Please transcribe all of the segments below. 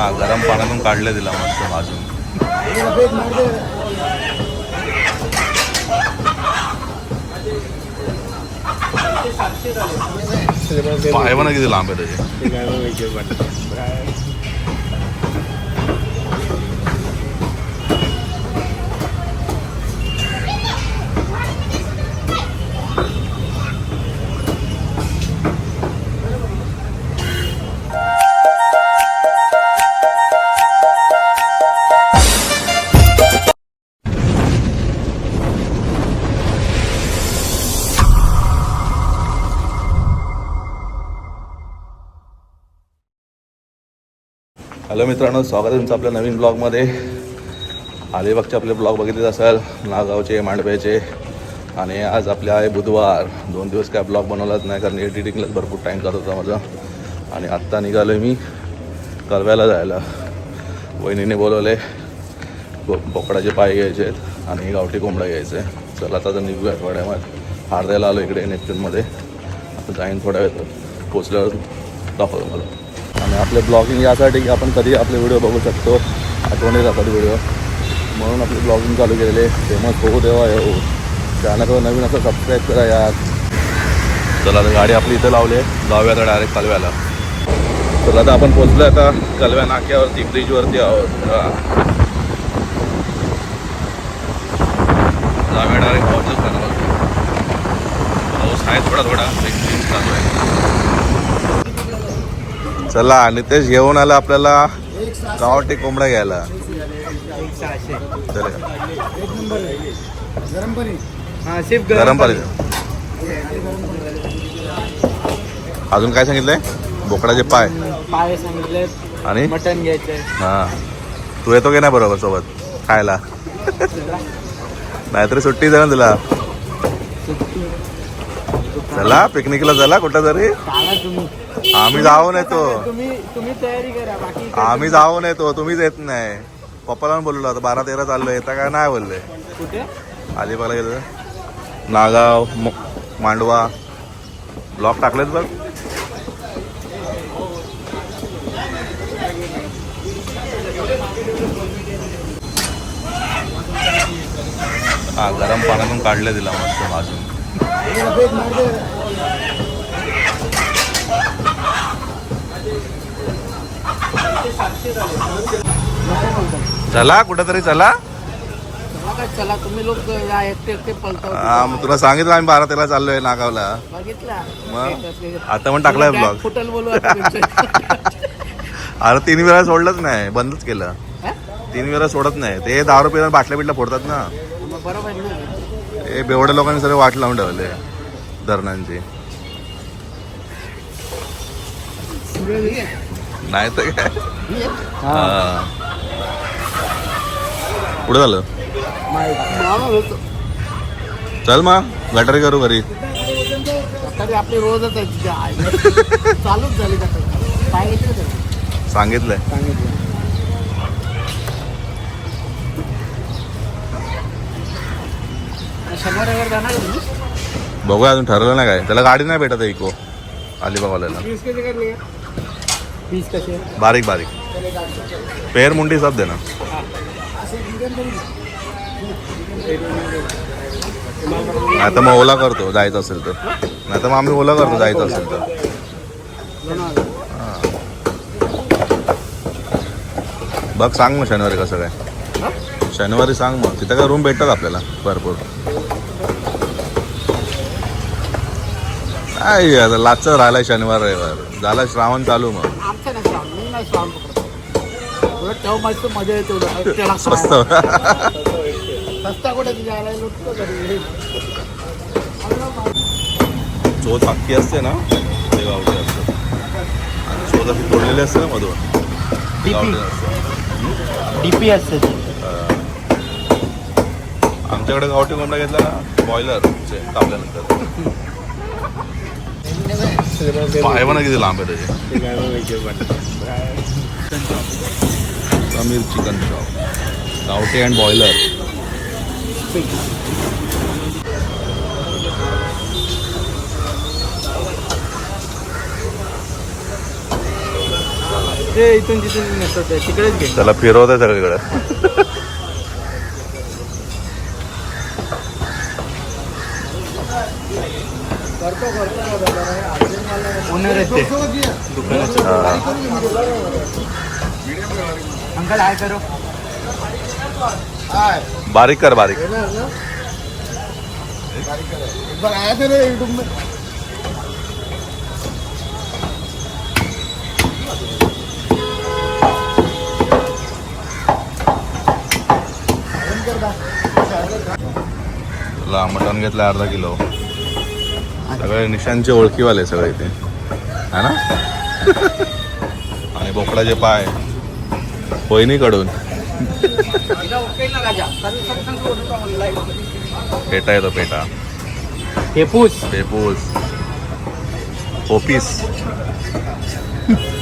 हा गरम पाण्यातून काढले दिला मस्त भाजून. पाय पण किती लांब आहे त्याचे. हॅलो मित्रांनो स्वागत आहे तुमचं आपल्या नवीन ब्लॉगमध्ये. अलिबागचे आपले ब्लॉग बघितले असाल नागावचे मांडव्याचे आणि आज आपले आहे बुधवार. दोन दिवस काय ब्लॉग बनवलाच नाही कारण एडिटिंगलाच भरपूर टाईम जात होता माझा. आणि आत्ता निघालो मी कळव्याला जायला. वहिनीने बोलवले बो- बोकडाचे पाय घ्यायचे आहेत आणि गावठी कोंबडा घ्यायचं आहे. चला आता तर निघूया थोड्या हार्द्याला आलो इकडे नेपच्यूनमध्ये आता जाईन थोड्या वेळात पोचल्यावर दाखवतो मला आणि आपले ब्लॉगिंग यासाठी की आपण कधी आपले व्हिडिओ बघू शकतो. आठवणी राहतात व्हिडिओ म्हणून आपले ब्लॉगिंग चालू केलेले. फेमस होऊ देवा हे हो. चॅनलवर नवीन असं सबस्क्राईब करा यार. चला आता गाडी आपली इथं लावली आहे. जाऊया आता डायरेक्ट कलव्याला. चला आता आपण पोचलो आता कलव्या नाक्यावरती ब्रिजवरती आहोत. जाऊया डायरेक्ट पाऊसच पाऊस आहे थोडा थोडा चालू आहे. चला नितेश घेऊन आला आपल्याला गावठी कोंबडा घ्यायला. हा गरम पाणी. अजून काय सांगितलंय? बोकडाचे पाय. पाय सांगितले. आणि? मटन घ्यायचंय. हा. तू येतो की नाही बरोबर सोबत? खायला? नाहीतरी सुट्टी ना तुला. चला पिकनिकला चला कुठं तरी. आम्ही जाऊन येतो. आम्ही जाऊन येतो तुम्हीच येत नाही. पप्पाला बोललो आता बारा तेरा चाललो येता काय नाही बोलले. अलिबागला गेलो. नागाव मांडवा. ब्लॉक टाकलेत बघ. हा गरम पाण्यातून काढले दिला मस्त भाजून. चला कुठेतरी चला. चला तुम्ही लोक एकटे एकटे हा, मग तुला सांगितलं आम्ही बारा तेरा चाललोय नागावला. बघितला? मग? आता पण टाकलाय ब्लॉग फुटल बोलू. अरे तीन वेळा सोडलंच नाही बंदच केलं? तीन वेळा सोडत नाही. ते दहा रुपये बाटल्या बिटल्या फोडतात ना. बरोबर ना. हे बेवड्या लोकांनी सगळे वाट लावून ठेवले धरणांची. नाही तर काय? हा. पुढे झालं? चल मग गटारी करू घरी. तरी आपली रोजच आहे. चालूच झाली का तर? सांगितलंय. सांगितलं शंभर वगैरे जाणार का तुम्ही? बघूया अजून ठरवलं नाही काय. त्याला गाडी नाही भेटत आहे इको. अलिबागवाल्याला. पीस कसे बारीक बारीक. पेर मुंडी सब दे ना नाही तर मग ओला करतो जायचं असेल तर. नाही तर मग आम्ही ओला करतो जायचं असेल तर. बघ सांग मग शनिवारी कसं काय. शनिवारी सांग मग. तिथं काय रूम भेटतात आपल्याला भरपूर. काय आता लाचचं राहिलाय शनिवार रविवार. झाला श्रावण चालू मग. आमचं नाही श्रावण मी नाही श्रावण पकडत. उलट तेव्हा मस्त मजा येते उलट. त्याला स्वस्त सस्ता कुठे तुझ्या आला लुटतो घरी. चोच अख्खी असते ना ते गावठी असतं चोच अशी तोडलेली असते ना मधून. असतं. डीपी असते ती. आमच्याकडे गावठी कोंबडा घेतला ना बॉयलर कापल्यानंतर. पाय पण किती लांब आहे त्याचे. समीर चिकन शॉप गावठी अँड बॉयलर ते इथून तिथून नेतो ते. तिकडेच घे. त्याला फिरवत आहे सगळीकडे. ओनर आहेत ते. दुकानाचे. अंकल हाय करो. बारीक कर बारीक. आया थे ना यूट्यूब में. ला मटण घेतलं अर्धा किलो. सगळे निशांचे ओळखीवाले सगळे इथे. है ना? आणि बोकडाचे पाय. होईनीकडून पेटा येतो पेटा. हेपूस पेपूस पोपीस झालं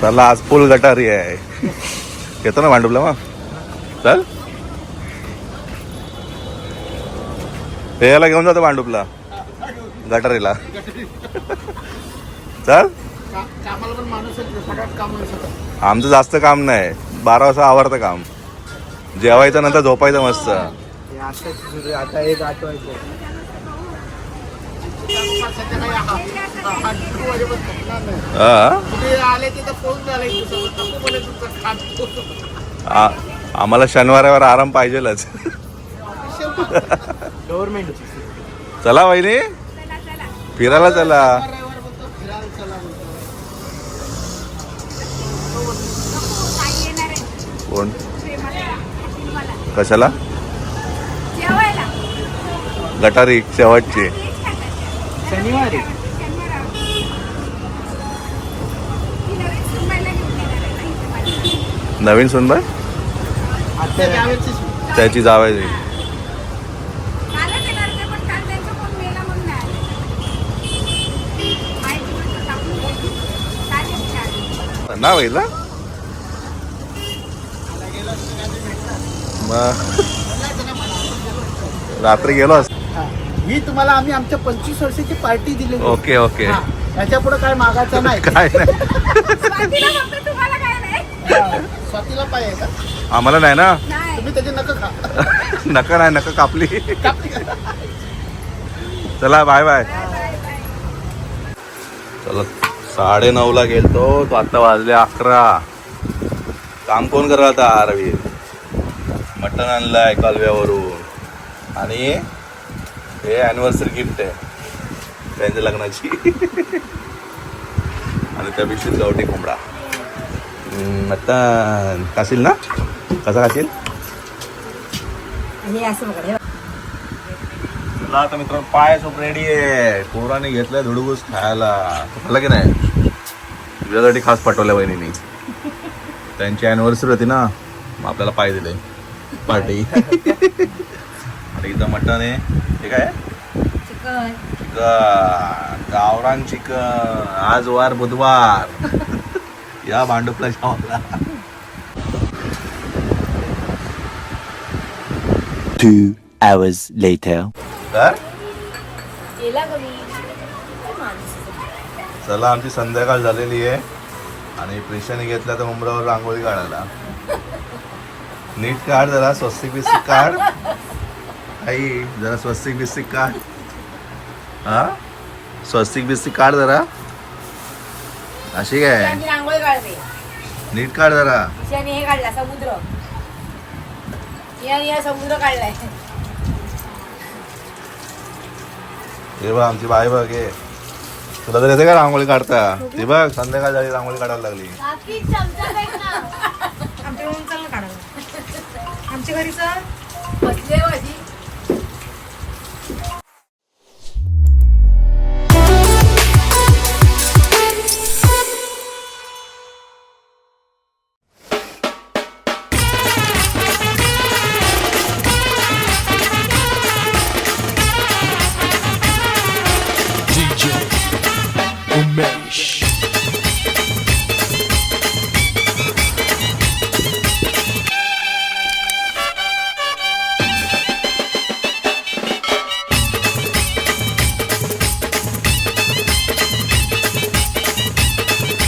चला आज फुल गटारी आहे. येतो ना भांडुपला मग? चल. हे याला घेऊन जातो भांडुपला. गटारीला. चल. आमचं जास्त काम नाही. बारा वाजता आवडतं काम. जेवायचं नंतर झोपायचं मस्त. आता एक आठवायचं आम्हाला शनिवारावर आराम पाहिजेलच. गव्हर्नमेंट चला वहिनी. फिरायला चला. कोण. कशाला? गटारी शेवटची. शनिवारी नवीन ना सुनबाई त्याची. काय घेतली आली? ना मग रात्री गेलो असतो. हा. तुम्हाला आम्ही आमच्या पंचवीस वर्षाची पार्टी दिली ओके ओके. त्याच्या पुढे काय मागायचं नाही काय नाही. स्वातीला फक्त तुम्हाला काय नाही. हा. स्वातीला पाहिजे का? आम्हाला नाही ना? तुम्ही त्याचे नका खा. नका नाही नका कापली. कापली. चला बाय बाय. चला साडे नऊला गेलतो. तो आता वाजले अकरा. काम कोण करत आता रवी मटण आणलंय कालव्यावरून. आणि हे अॅनिव्हर्सरी गिफ्ट आहे. त्यांच्या लग्नाची. आणि त्या पिशवीत गावठी कोंबडा. मटण खाशील ना? कसा हे चला आता मित्रांनो पाय सोप रेडी आहे. पोराने घेतलाय धुडगूस खायला. खाल्ला की नाही? तुझ्यासाठी खास पाठवल्या बहिणीने. त्यांची अॅनिव्हर्सरी होती ना मग आपल्याला पाय दिले. पार्टी मटण आहे. हे काय? चिकन. चिकन. गावरान चिकन. आज वार बुधवार. या भांडुपला जेवायला Two hours later. तर. चला आमची संध्याकाळ झालेली आहे. आणि प्रिशाने घेतला तर उमरावर रांगोळी काढायला. नीट काढ जरा स्वस्तिक बिस्तिक काढ. आई जरा स्वस्तिक बिस्तिक काढ. हा? स्वस्तिक बिस्तिक काढ जरा. अशी काय? त्यांनी रांगोळी काढते नीट काढ जरा. हे काढला समुद्र. याने या समुद्र काढलाय. हे बघ आमची बाई बघ हे. तुला तर येते का रांगोळी काढता? ती बघ संध्याकाळ झाली रांगोळी काढायला लागली. आमच्या घरी चल काढायला. आमच्या घरी चल बसले माझी.